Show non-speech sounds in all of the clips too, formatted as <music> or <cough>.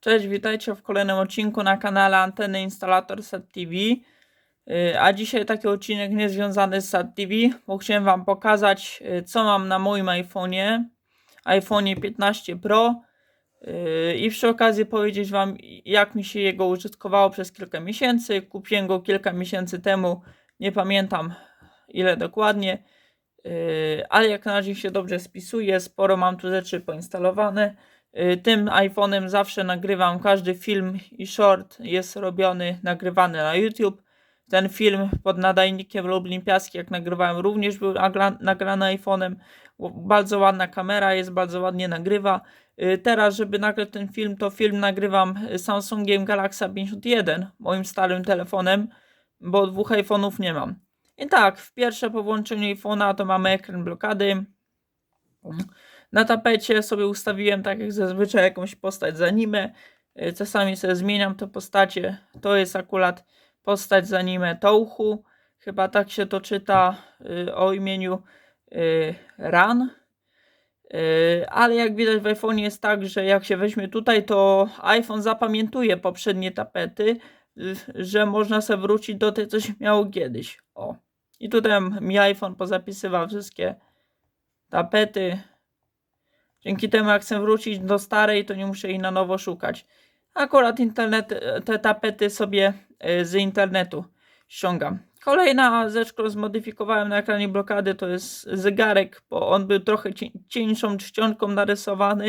Cześć, witajcie w kolejnym odcinku na kanale Anteny Instalator Sat TV. Yy, A dzisiaj taki odcinek niezwiązany z Sat TV, bo chciałem Wam pokazać, yy, co mam na moim iPhone'ie, iPhone'ie 15 Pro yy, i przy okazji powiedzieć Wam, jak mi się jego użytkowało przez kilka miesięcy. Kupiłem go kilka miesięcy temu, nie pamiętam ile dokładnie, ale jak na razie się dobrze spisuje, sporo mam tu rzeczy poinstalowane. Y, Tym iPhone'em zawsze nagrywam każdy film i short jest robiony, nagrywany na YouTube. Ten film pod nadajnikiem Lublin Piaski, jak nagrywałem, również był nagra- nagrany iPhone'em. Bardzo ładna kamera jest, bardzo ładnie nagrywa. Y, Teraz, żeby nagrać ten film, to film nagrywam Samsungiem Galaxy 51, moim starym telefonem, bo dwóch iPhone'ów nie mam. I tak, w pierwsze po włączeniu iPhone'a to mamy ekran blokady. Na tapecie sobie ustawiłem tak jak zazwyczaj jakąś postać z anime. Y, Czasami sobie zmieniam te postacie. To jest akurat postać z anime Touhu. Chyba tak się to czyta y, o imieniu y, Ran. Ale jak widać w iPhone jest tak, że jak się weźmie tutaj, to iPhone zapamiętuje poprzednie tapety, że można sobie wrócić do tej, co się miało kiedyś. O. I tutaj mi iPhone pozapisywał wszystkie tapety. Dzięki temu, jak chcę wrócić do starej, to nie muszę jej na nowo szukać. Akurat internet, te tapety sobie y, z internetu ściągam. Kolejna rzecz, którą zmodyfikowałem na ekranie blokady, to jest zegarek, bo on był trochę cie- cieńszą czcionką narysowany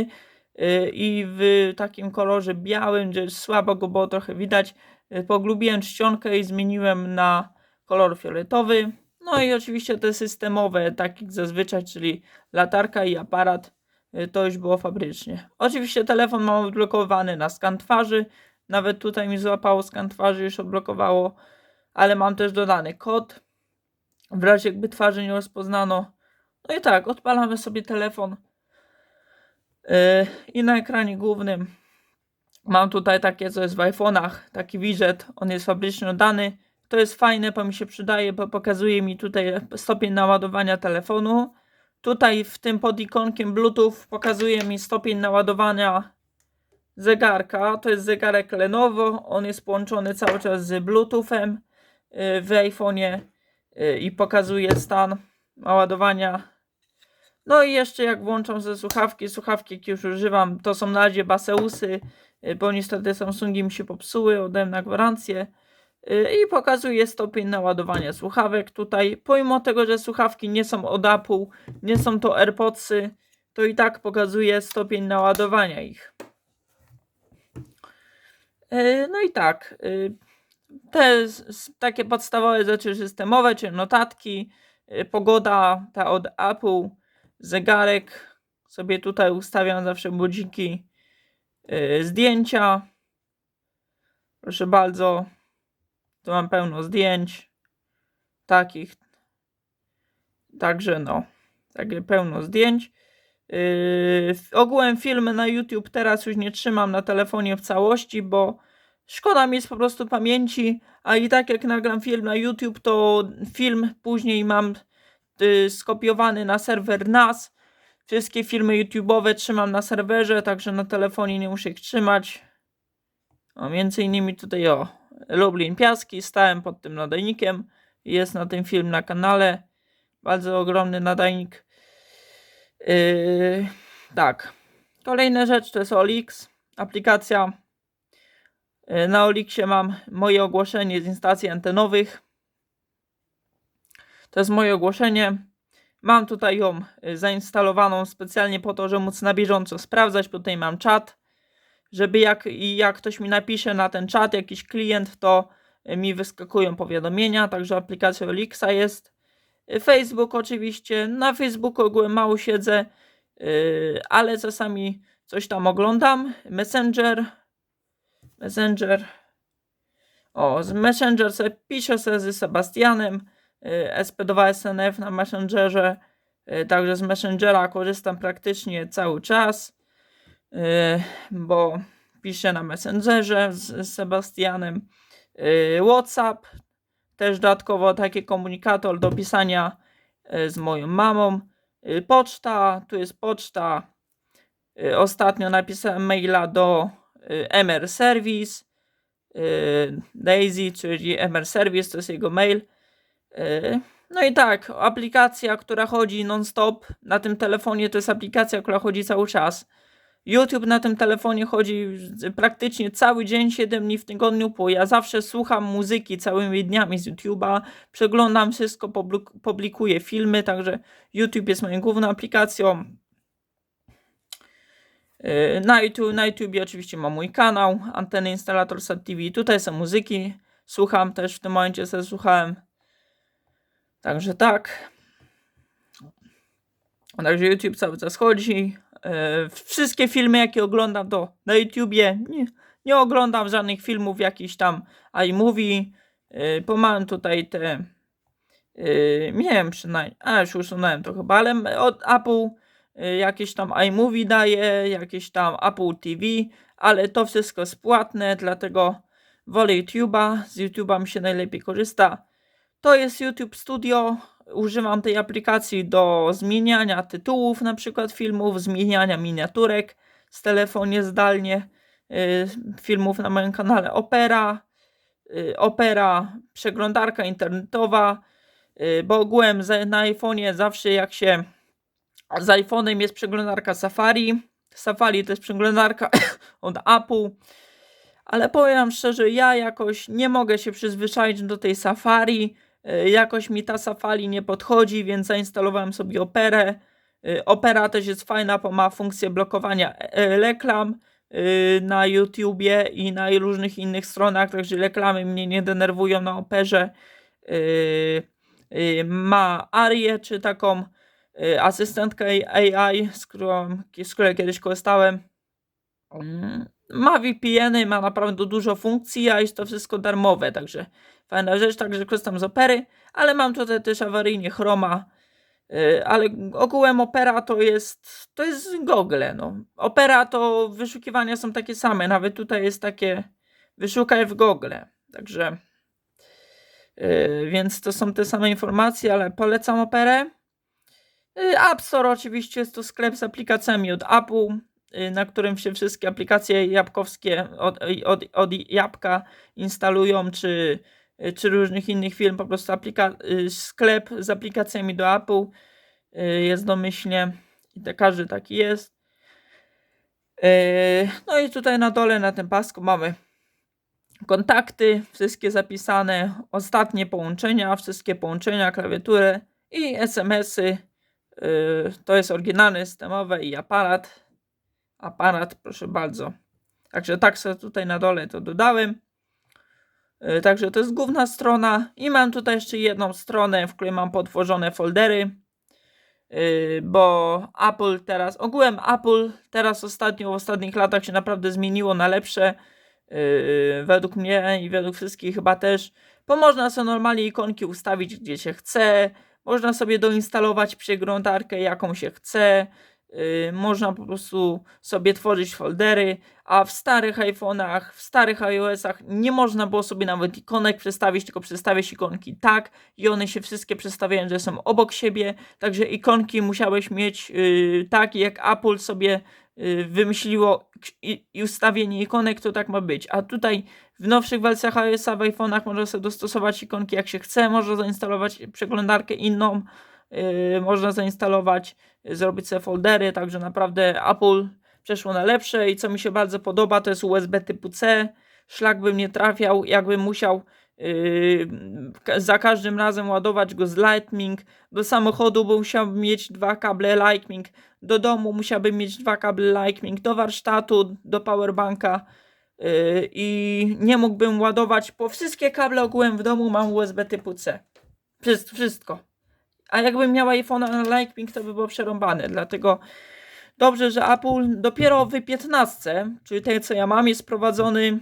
y, i w takim kolorze białym, gdzie słabo go było trochę widać. Y, Poglubiłem czcionkę i zmieniłem na kolor fioletowy. No i oczywiście te systemowe, tak jak zazwyczaj, czyli latarka i aparat. Y, to już było fabrycznie. Oczywiście telefon mam odblokowany na skan twarzy. Nawet tutaj mi złapało skan twarzy, już odblokowało, ale mam też dodany kod. W razie jakby twarzy nie rozpoznano. No i tak, odpalamy sobie telefon. Yy, I na ekranie głównym mam tutaj takie, co jest w iPhone'ach, taki widget. On jest fabrycznie dodany. To jest fajne, bo mi się przydaje, bo pokazuje mi tutaj stopień naładowania telefonu. Tutaj w tym pod ikonkiem Bluetooth pokazuje mi stopień naładowania zegarka. To jest zegarek Lenovo. On jest połączony cały czas z Bluetoothem y, w iPhone'ie y, i pokazuje stan naładowania. No i jeszcze jak włączam ze słuchawki, słuchawki jakie już używam, to są na razie Baseusy, y, bo niestety Samsungi mi się popsuły, oddałem na gwarancję. Y, I pokazuje stopień naładowania słuchawek tutaj. Pomimo tego, że słuchawki nie są od Apple, nie są to AirPodsy, to i tak pokazuje stopień naładowania ich. Y, No i tak, y, te takie podstawowe rzeczy systemowe, czyli notatki, pogoda, ta od Apple, zegarek, sobie tutaj ustawiam zawsze budziki, zdjęcia. Proszę bardzo, tu mam pełno zdjęć takich. Także no, takie pełno zdjęć. Yy, ogółem filmy na YouTube teraz już nie trzymam na telefonie w całości, bo szkoda mi jest po prostu pamięci, a i tak jak nagram film na YouTube, to film później mam y, skopiowany na serwer NAS. Wszystkie filmy YouTube'owe trzymam na serwerze, także na telefonie nie muszę ich trzymać. O, między innymi tutaj o, Lublin Piaski, stałem pod tym nadajnikiem. Jest na tym film na kanale. Bardzo ogromny nadajnik. Yy, tak. Kolejna rzecz to jest Olix, aplikacja. Yy, Na Olixie mam moje ogłoszenie z instalacji antenowych. To jest moje ogłoszenie. Mam tutaj ją y, zainstalowaną specjalnie po to, żeby móc na bieżąco sprawdzać. Tutaj mam czat żeby jak, jak ktoś mi napisze na ten czat jakiś klient, to y, mi wyskakują powiadomienia, także aplikacja Elixa jest. Y, Facebook oczywiście, na Facebooku ogółem mało siedzę, yy, ale czasami coś tam oglądam. Messenger, Messenger, o, z Messenger sobie piszę sobie z Sebastianem, yy, SP2SNF na Messengerze, także z Messengera korzystam praktycznie cały czas. Yy, bo piszę na Messengerze z, Sebastianem. Yy, WhatsApp, też dodatkowo taki komunikator do pisania yy, z moją mamą. Poczta, tu jest poczta. Ostatnio napisałem maila do MR Service, Daisy, czyli MR Service, to jest jego mail. No i tak, aplikacja, która chodzi non-stop na tym telefonie, to jest aplikacja, która chodzi cały czas. YouTube na tym telefonie chodzi praktycznie cały dzień, 7 dni w tygodniu, bo ja zawsze słucham muzyki całymi dniami z YouTube'a, przeglądam wszystko, publik- publikuję filmy, także YouTube jest moją główną aplikacją. Yy, Na YouTube, na YouTubie oczywiście mam mój kanał, anteny instalator Sat TV. Tutaj są muzyki, słucham też w tym momencie, sobie słuchałem. Także tak. Także YouTube cały czas chodzi. Yy, Wszystkie filmy, jakie oglądam, to na YouTubie. Nie, nie oglądam żadnych filmów jakichś tam iMovie. Yy, Bo mam tutaj te. Yy, miałem przynajmniej. A już usunąłem to chyba, ale od Apple y, jakieś tam iMovie daje, jakieś tam Apple TV, ale to wszystko jest płatne, dlatego wolę YouTube'a. Z YouTube'a mi się najlepiej korzysta. To jest YouTube Studio. Używam tej aplikacji do zmieniania tytułów, na przykład filmów, zmieniania miniaturek z telefonie zdalnie, y, filmów na moim kanale Opera, y, Opera, przeglądarka internetowa, y, bo ogółem na iPhone'ie zawsze jak się z iPhone'em jest przeglądarka Safari. Safari to jest przeglądarka <coughs> od Apple. Ale powiem szczerze, ja jakoś nie mogę się przyzwyczaić do tej Safari. Y, Jakoś mi ta Safari nie podchodzi, więc zainstalowałem sobie Operę. Y, Opera też jest fajna, bo ma funkcję blokowania e, reklam na YouTubie i na różnych innych stronach, także reklamy mnie nie denerwują na Operze. Ma Arię, czy taką asystentkę AI, z którą, z której kiedyś korzystałem. Ma VPN-y, ma naprawdę dużo funkcji, a jest to wszystko darmowe, także fajna rzecz, także korzystam z Opery, ale mam tutaj też awaryjnie Chroma, y, ale ogółem Opera to jest, to jest Google, no. Opera to wyszukiwania są takie same, nawet tutaj jest takie wyszukaj w Google, także y, więc to są te same informacje, ale polecam Operę. Y, App Store oczywiście jest to sklep z aplikacjami od Apple, na którym się wszystkie aplikacje jabłkowskie od, od, od jabłka instalują, czy, y, czy różnych innych firm, po prostu aplika- y, sklep z aplikacjami do Apple y, jest domyślnie i każdy taki jest. Y, No i tutaj na dole na tym pasku mamy kontakty, wszystkie zapisane, ostatnie połączenia, wszystkie połączenia, klawiaturę i SMS-y. To jest oryginalny systemowe i aparat. Aparat, proszę bardzo. Także tak sobie tutaj na dole to dodałem. Yy, Także to jest główna strona i mam tutaj jeszcze jedną stronę, w której mam potworzone foldery. Yy, Bo Apple teraz, ogółem Apple teraz ostatnio, w ostatnich latach się naprawdę zmieniło na lepsze. Yy, według mnie i według wszystkich chyba też. Bo można sobie normalnie ikonki ustawić gdzie się chce. Można sobie doinstalować przeglądarkę jaką się chce. Yy, można po prostu sobie tworzyć foldery, a w starych iPhone'ach, w starych iOS-ach nie można było sobie nawet ikonek przestawić, tylko przestawiać ikonki tak i one się wszystkie przestawiają, że są obok siebie, także ikonki musiałeś mieć yy, tak jak Apple sobie yy, wymyśliło i, ustawienie ikonek, to tak ma być, a tutaj w nowszych wersjach iOS-a w iPhone'ach można sobie dostosować ikonki jak się chce, można zainstalować przeglądarkę inną, można zainstalować, yy, zrobić sobie foldery, także naprawdę Apple przeszło na lepsze i co mi się bardzo podoba to jest USB typu C, szlak bym nie trafiał, jakbym musiał yy, za każdym razem ładować go z Lightning, do samochodu musiałbym mieć dwa kable Lightning, do domu musiałbym mieć dwa kable Lightning, do warsztatu, do powerbanka, Yy, i nie mógłbym ładować, bo wszystkie kable ogółem w domu mam USB typu C. Wszystko. A jakbym miała iPhone'a na Lightning, to by było przerąbane. Dlatego dobrze, że Apple dopiero w 15, czyli tej co ja mam, jest wprowadzony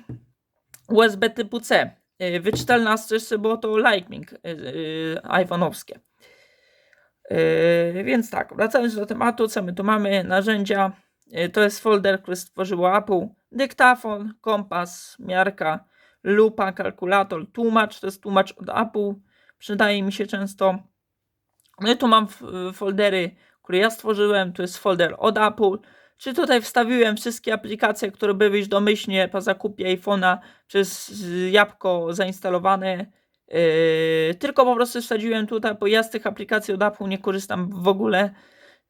USB typu C. Yy, W 14 jeszcze było to Lightning yy, yy, iPhone'owskie. Więc tak, wracając do tematu, co my tu mamy? Narzędzia. To jest folder, który stworzyło Apple. Dyktafon, kompas, miarka, lupa, kalkulator, tłumacz. To jest tłumacz od Apple. Przydaje mi się często. No i tu mam f- foldery, które ja stworzyłem. Tu jest folder od Apple. Czy tutaj wstawiłem wszystkie aplikacje, które były już domyślnie po zakupie iPhone'a przez y, jabłko zainstalowane. Yy, tylko po prostu wsadziłem tutaj, bo ja z tych aplikacji od Apple nie korzystam w ogóle,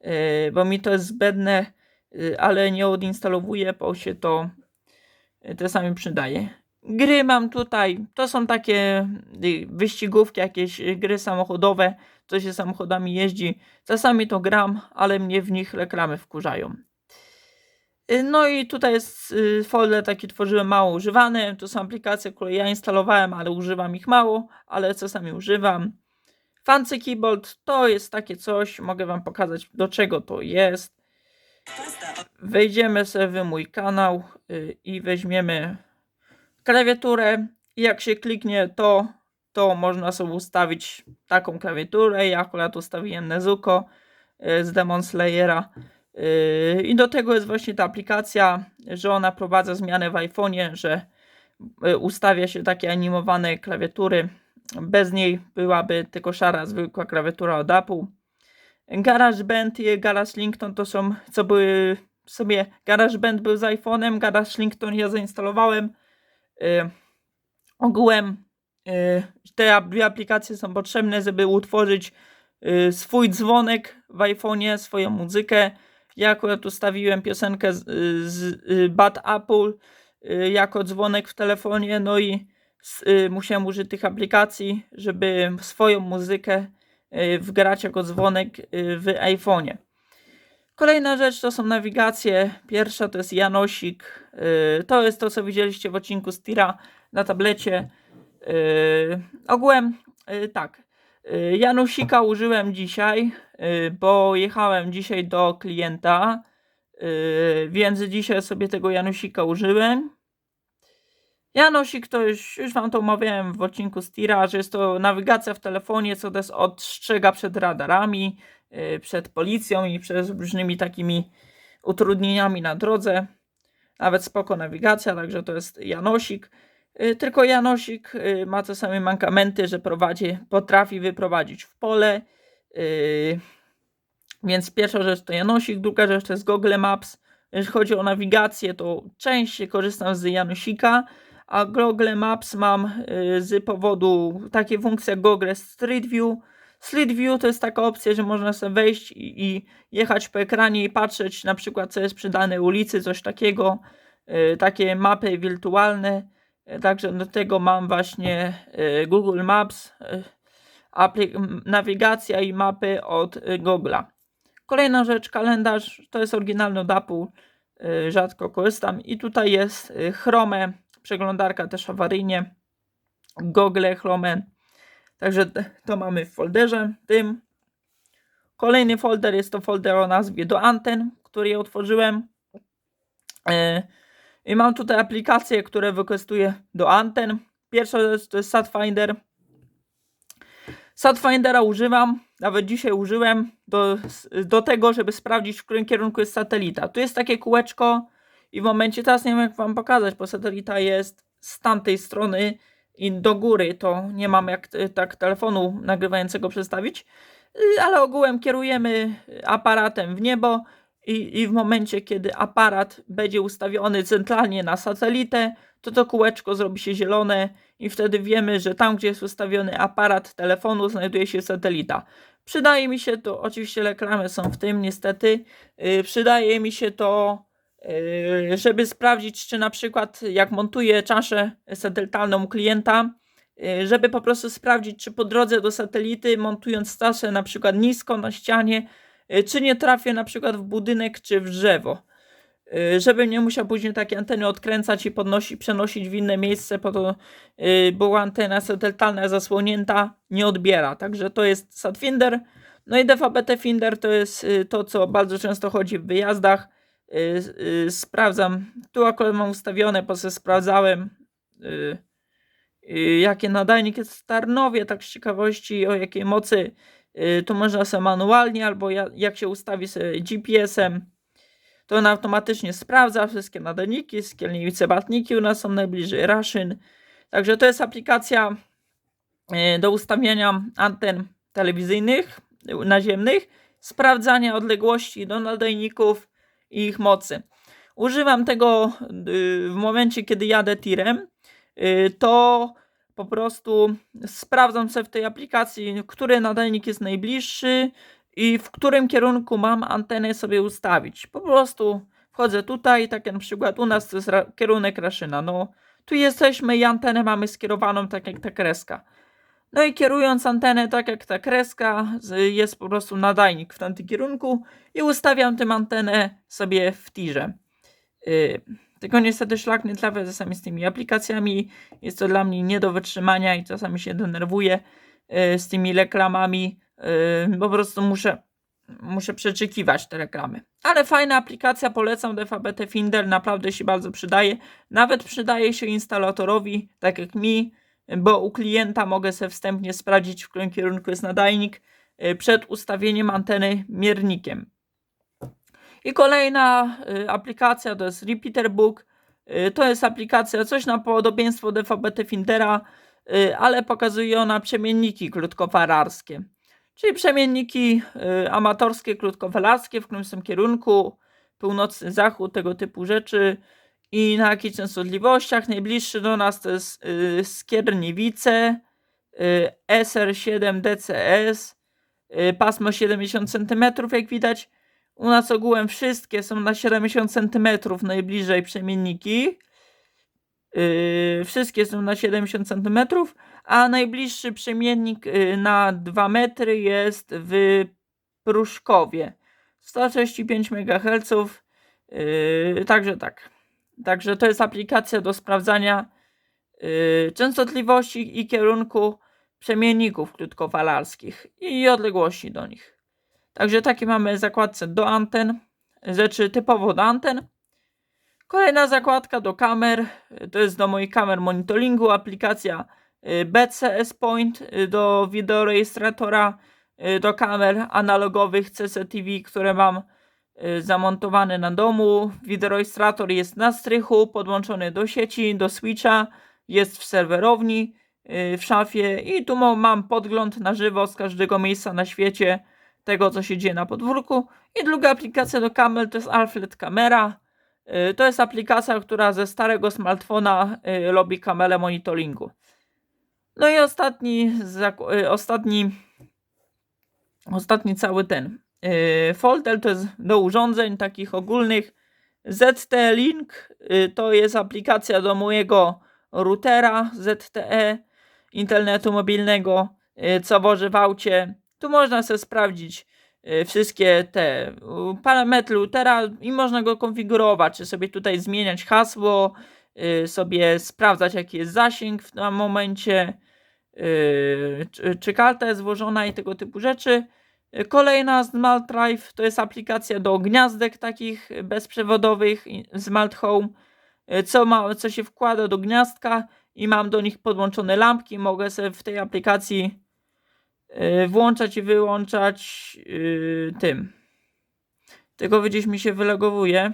yy, bo mi to jest zbędne, yy, ale nie odinstalowuję, bo się to czasami przydaje. Gry mam tutaj, to są takie y, wyścigówki, jakieś y, gry samochodowe, co się samochodami jeździ. Czasami to gram, ale mnie w nich reklamy wkurzają. Y, No i tutaj jest folder taki tworzyłem mało używany. To są aplikacje, które ja instalowałem, ale używam ich mało, ale czasami używam. Fancy Keyboard to jest takie coś, mogę wam pokazać do czego to jest. Wejdziemy sobie w mój kanał i weźmiemy klawiaturę. Jak się kliknie to, to można sobie ustawić taką klawiaturę. Ja akurat ustawiłem Nezuko y, z Demon Slayera. Yy, I do tego jest właśnie ta aplikacja, że ona prowadza zmianę w iPhone'ie, że y, ustawia się takie animowane klawiatury. Bez niej byłaby tylko szara, zwykła klawiatura od Apple. GarageBand i GarageLinkton to są, co były sobie, GarageBand był z iPhone'em, GarageLinkton ja zainstalowałem. Yy, ogółem yy, te dwie aplikacje są potrzebne, żeby utworzyć yy, swój dzwonek w iPhone'ie, swoją muzykę. Ja akurat ustawiłem piosenkę z, z y, Bad Apple y, jako dzwonek w telefonie, no i y, musiałem użyć tych aplikacji, żeby swoją muzykę y, wgrać jako dzwonek y, w iPhone'ie. Kolejna rzecz to są nawigacje. Pierwsza to jest Janosik. y, To jest to, co widzieliście w odcinku z Tira na tablecie. Y, Ogółem y, tak. Janusika użyłem dzisiaj, bo jechałem dzisiaj do klienta, więc dzisiaj sobie tego Janusika użyłem. Janusik to już, już wam to omawiałem w odcinku z Tira, że jest to nawigacja w telefonie, co też ostrzega przed radarami, przed policją i przed różnymi takimi utrudnieniami na drodze. Nawet spoko nawigacja, także to jest Janosik. Y, Tylko Janosik y, ma same mankamenty, że prowadzi, potrafi wyprowadzić w pole. y, Więc pierwsza rzecz to Janosik, druga rzecz to jest Google Maps. Jeśli chodzi o nawigację, to częściej korzystam z Janosika, a Google Maps mam y, z powodu takiej funkcji jak Google Street View. Street View to jest taka opcja, że można sobie wejść i, i jechać po ekranie i patrzeć na przykład co jest przy danej ulicy, coś takiego. Y, Takie mapy wirtualne. Y, Także do tego mam właśnie y, Google Maps, y, nawigacja i mapy od Google'a. Kolejna rzecz, kalendarz, to jest oryginalny od Apple, rzadko korzystam. I tutaj jest Chrome, przeglądarka też awaryjnie, Google Chrome. Także to mamy w folderze tym. Kolejny folder jest to folder o nazwie do anten, który otworzyłem. Y, I mam tutaj aplikacje, które wykorzystuję do anten. Pierwsza rzecz to jest SatFinder. SatFindera używam, nawet dzisiaj użyłem do, do tego, żeby sprawdzić, w którym kierunku jest satelita. Tu jest takie kółeczko i w momencie, teraz nie wiem jak wam pokazać, bo satelita jest z tamtej strony i do góry, to nie mam jak y, tak telefonu nagrywającego przestawić, Y, ale ogółem kierujemy aparatem w niebo i, i w momencie, kiedy aparat będzie ustawiony centralnie na satelitę, to to kółeczko zrobi się zielone i wtedy wiemy, że tam, gdzie jest ustawiony aparat telefonu, znajduje się satelita. Przydaje mi się to, oczywiście reklamy są w tym niestety, yy, przydaje mi się to, żeby sprawdzić, czy na przykład jak montuję czaszę satelitalną klienta, yy, żeby po prostu sprawdzić, czy po drodze do satelity, montując czaszę na przykład nisko na ścianie, yy, czy nie trafię na przykład w budynek czy w drzewo. Yy, Żebym nie musiał później takie anteny odkręcać i podnosić, przenosić w inne miejsce, to yy, była antena satelitalna zasłonięta, nie odbiera. Także to jest SatFinder. No i DVB-T Finder to jest yy, to, co bardzo często chodzi w wyjazdach. Yy, yy, Sprawdzam, tu akurat mam ustawione, po prostu sprawdzałem yy, jakie nadajnik jest w Tarnowie, tak z ciekawości o jakiej mocy. Tu można sobie manualnie, albo ja, jak się ustawi sobie GPS-em, to on automatycznie sprawdza wszystkie nadajniki, skielnice, batniki u nas są najbliżej Raszyn. Także to jest aplikacja do ustawiania anten telewizyjnych, naziemnych, sprawdzania odległości do nadajników i ich mocy. Używam tego y, w momencie, kiedy jadę tirem, y, to po prostu sprawdzam sobie w tej aplikacji, który nadajnik jest najbliższy i w którym kierunku mam antenę sobie ustawić. Po prostu wchodzę tutaj, tak jak na przykład u nas to jest kierunek Raszyna. No, tu jesteśmy i antenę mamy skierowaną tak jak ta kreska. No i kierując antenę tak jak ta kreska, jest po prostu nadajnik w tamtym kierunku i ustawiam tym antenę sobie w tirze. Yy, tylko niestety szlak nie trafia czasami z tymi aplikacjami. Jest to dla mnie nie do wytrzymania i czasami się denerwuję yy, z tymi reklamami. Yy, po prostu muszę, muszę przeczekiwać te reklamy. Ale fajna aplikacja, polecam DVB-T Finder, naprawdę się bardzo przydaje. Nawet przydaje się instalatorowi, tak jak mi, bo u klienta mogę sobie wstępnie sprawdzić, w którym kierunku jest nadajnik przed ustawieniem anteny miernikiem. I kolejna y, aplikacja to jest Repeater Book. Y, to jest aplikacja coś na podobieństwo DVB-T Findera, y, ale pokazuje ona przemienniki krótkofalarskie. Czyli przemienniki amatorskie, krótkofalarskie, w którym są kierunku, północny zachód, tego typu rzeczy i na jakich częstotliwościach. Najbliższy do nas to jest Skierniewice, y, SR7 DCS, pasmo 70 cm, jak widać. U nas ogółem wszystkie są na 70 cm najbliżej przemienniki. Yy, wszystkie są na 70 cm, a najbliższy przemiennik yy, na 2 metry jest w Pruszkowie. 135 MHz. Yy, także tak. Także to jest aplikacja do sprawdzania yy, częstotliwości i kierunku przemienników krótkofalarskich i odległości do nich. Także takie mamy zakładce do anten, rzeczy typowo do anten. Kolejna zakładka do kamer, to jest do moich kamer monitoringu, aplikacja y, BCS Point y, do wideorejestratora, y, do kamer analogowych CCTV, które mam zamontowane na domu. Wideorejestrator jest na strychu, podłączony do sieci, do switcha, jest w serwerowni, w szafie i tu mam podgląd na żywo z każdego miejsca na świecie tego, co się dzieje na podwórku. I druga aplikacja do kamer to jest Alfred Camera. Y, To jest aplikacja, która ze starego smartfona y, robi kamerę monitoringu. No i ostatni, y, ostatni, ostatni cały ten folder to jest do urządzeń takich ogólnych. ZTE Link to jest aplikacja do mojego routera ZTE internetu mobilnego, co wożę w aucie. Tu można sobie sprawdzić y, wszystkie te parametry routera i można go konfigurować, czy sobie tutaj zmieniać hasło, y, sobie sprawdzać jaki jest zasięg w tym momencie, y, czy, karta jest włożona i tego typu rzeczy. Kolejna Smart Drive to jest aplikacja do gniazdek takich bezprzewodowych Smart Home, co, ma, co się wkłada do gniazdka i mam do nich podłączone lampki. Mogę sobie w tej aplikacji włączać i wyłączać y, tym. Tylko gdzieś mi się wylogowuje.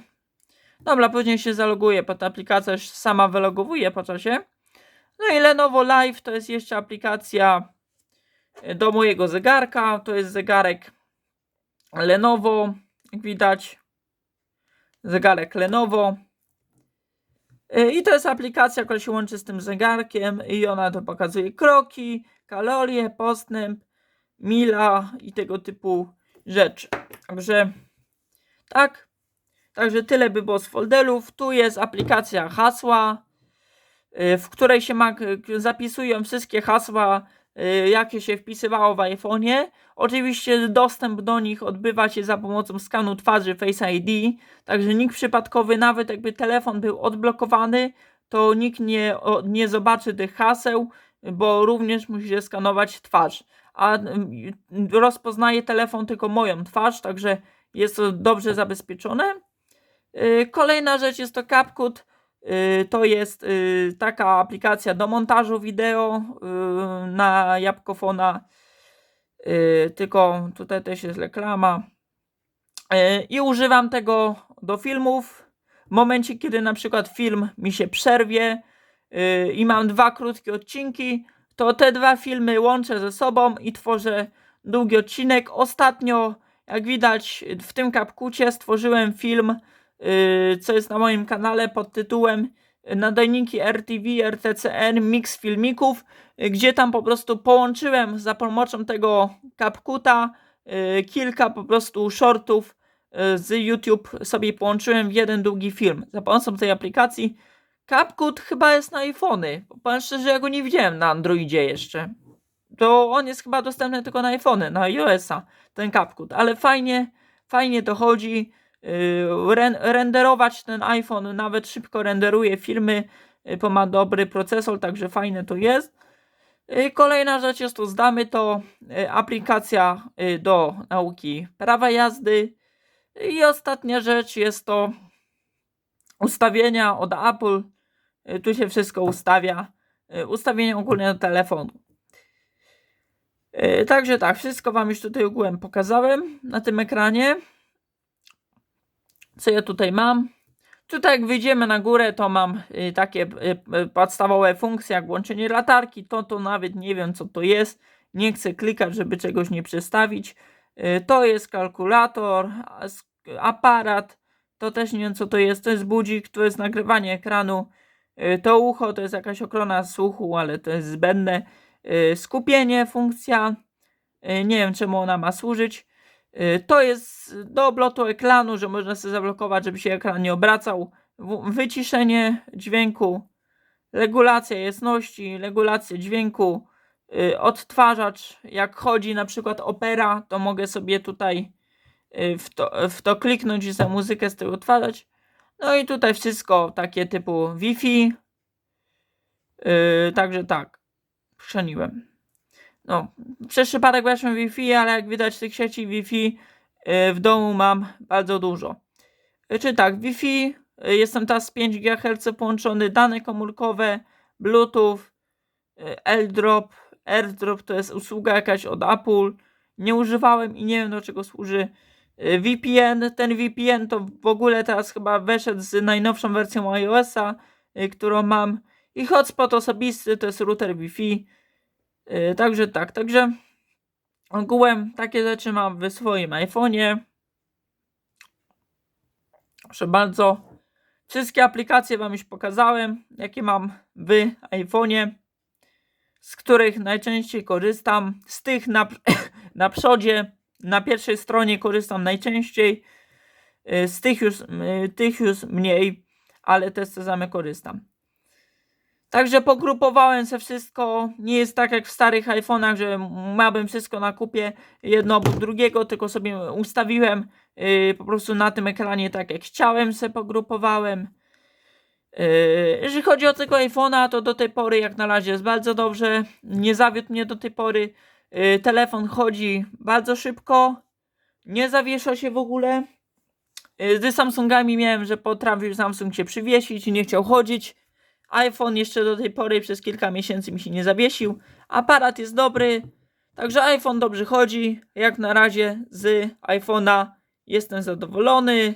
Dobra, później się zaloguje, bo ta aplikacja już sama wylogowuje po czasie. No i Lenovo Live to jest jeszcze aplikacja y, do mojego zegarka. To jest zegarek Lenovo, jak widać. Zegarek Lenovo. Y, I to jest aplikacja, która się łączy z tym zegarkiem i ona to pokazuje kroki, kalorie, postęp, mila i tego typu rzeczy. Także tak. Także tyle by było z folderów. Tu jest aplikacja hasła, y, w której się ma, zapisują wszystkie hasła, y, jakie się wpisywało w iPhone'ie. Oczywiście dostęp do nich odbywa się za pomocą skanu twarzy Face ID, także nikt przypadkowy, nawet jakby telefon był odblokowany, to nikt nie, nie zobaczy tych haseł, bo również musi się skanować twarz. A mm, rozpoznaje telefon tylko moją twarz, także jest to dobrze zabezpieczone. Y, Kolejna rzecz jest to CapCut. Y, To jest y, taka aplikacja do montażu wideo y, na Jabłkofona. Y, Tylko tutaj też jest reklama. Y, I używam tego do filmów. W momencie, kiedy na przykład film mi się przerwie y, i mam dwa krótkie odcinki, to te dwa filmy łączę ze sobą i tworzę długi odcinek. Ostatnio Jak widać, w tym kapkucie stworzyłem film, yy, co jest na moim kanale pod tytułem Nadajniki RTV, RTCN, mix filmików, yy, gdzie tam po prostu połączyłem za pomocą tego kapkuta kilka po prostu shortów z YouTube sobie połączyłem w jeden długi film za pomocą tej aplikacji. CapCut chyba jest na iPhony. Powiem szczerze, ja go nie widziałem na Androidzie jeszcze. To on jest chyba dostępny tylko na iPhony, na iOS-a, ten CapCut. Ale fajnie, fajnie to chodzi. Yy, ren renderować ten iPhone nawet szybko renderuje filmy, yy, bo ma dobry procesor, także fajne to jest. Yy, Kolejna rzecz jest to zdamy to aplikacja do nauki prawa jazdy. I ostatnia rzecz jest to ustawienia od Apple. Y, Tu się wszystko ustawia. Y, Ustawienia ogólnie do telefonu. Y, Także tak, wszystko Wam już tutaj ogółem pokazałem na tym ekranie. Co ja tutaj mam? Tutaj jak wyjdziemy na górę, to mam takie podstawowe funkcje jak włączenie latarki. To to nawet nie wiem co to jest. Nie chcę klikać, żeby czegoś nie przestawić. To jest kalkulator, aparat. To też nie wiem co to jest. To jest budzik, to jest nagrywanie ekranu. Y, To ucho to jest jakaś ochrona słuchu, ale to jest zbędne. Y, Skupienie, funkcja. Y, Nie wiem czemu ona ma służyć. To jest do oblotu ekranu, że można sobie zablokować, żeby się ekran nie obracał. Wyciszenie dźwięku, regulacja jasności, regulacja dźwięku, odtwarzacz. Jak chodzi na przykład opera, to mogę sobie tutaj w to, w to kliknąć i za muzykę z tego odtwarzać. No i tutaj wszystko takie typu Wi-Fi. Yy, także tak, chrzaniłem. No, przez przypadek weszłem Wi-Fi, ale jak widać tych sieci Wi-Fi yy, w domu mam bardzo dużo. Yy, Czy tak, Wi-Fi, jestem teraz z 5 GHz połączony, dane komórkowe, Bluetooth, AirDrop. AirDrop to jest usługa jakaś od Apple. Nie używałem i nie wiem do czego służy. Yy, VPN, ten VPN to w ogóle teraz chyba weszedł z najnowszą wersją iOS-a, yy, którą mam. I hotspot osobisty to jest router Wi-Fi. Yy, także tak, także ogółem takie rzeczy mam w swoim iPhone'ie. Proszę bardzo. Wszystkie aplikacje Wam już pokazałem, jakie mam w iPhone'ie, z których najczęściej korzystam. Z tych na, <coughs> na przodzie, na pierwszej stronie korzystam najczęściej. Y, Z tych już, y, tych już mniej, ale też te same korzystam. Także pogrupowałem se wszystko. Nie jest tak jak w starych iPhone'ach, że miałbym wszystko na kupie jedno obok drugiego, tylko sobie ustawiłem yy, po prostu na tym ekranie tak jak chciałem, se pogrupowałem. Jeżeli chodzi o tego iPhone'a, to do tej pory jak na razie jest bardzo dobrze. Nie zawiódł mnie do tej pory. Yy, telefon chodzi bardzo szybko. Nie zawiesza się w ogóle. Yy, Z Samsungami miałem, że potrafił Samsung się przywiesić nie chciał chodzić. iPhone jeszcze do tej pory przez kilka miesięcy mi się nie zawiesił. Aparat jest dobry, także iPhone dobrze chodzi. Jak na razie z iPhone'a jestem zadowolony.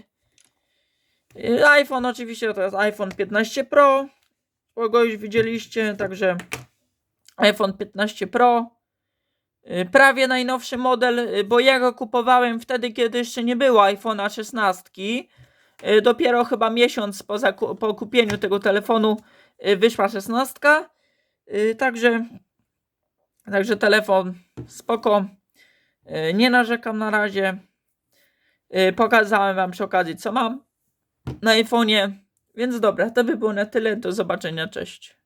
Yy, iPhone oczywiście to jest iPhone 15 Pro. Kogo już widzieliście, także iPhone 15 Pro. Yy, Prawie najnowszy model, yy, bo ja go kupowałem wtedy, kiedy jeszcze nie było iPhone'a 16. Yy, Dopiero chyba miesiąc po, po kupieniu tego telefonu wyszła 16. Yy, Także, także telefon spoko. Nie narzekam na razie. Pokazałem Wam przy okazji, co mam na iPhone'ie. Więc dobra, to by było na tyle. Do zobaczenia. Cześć.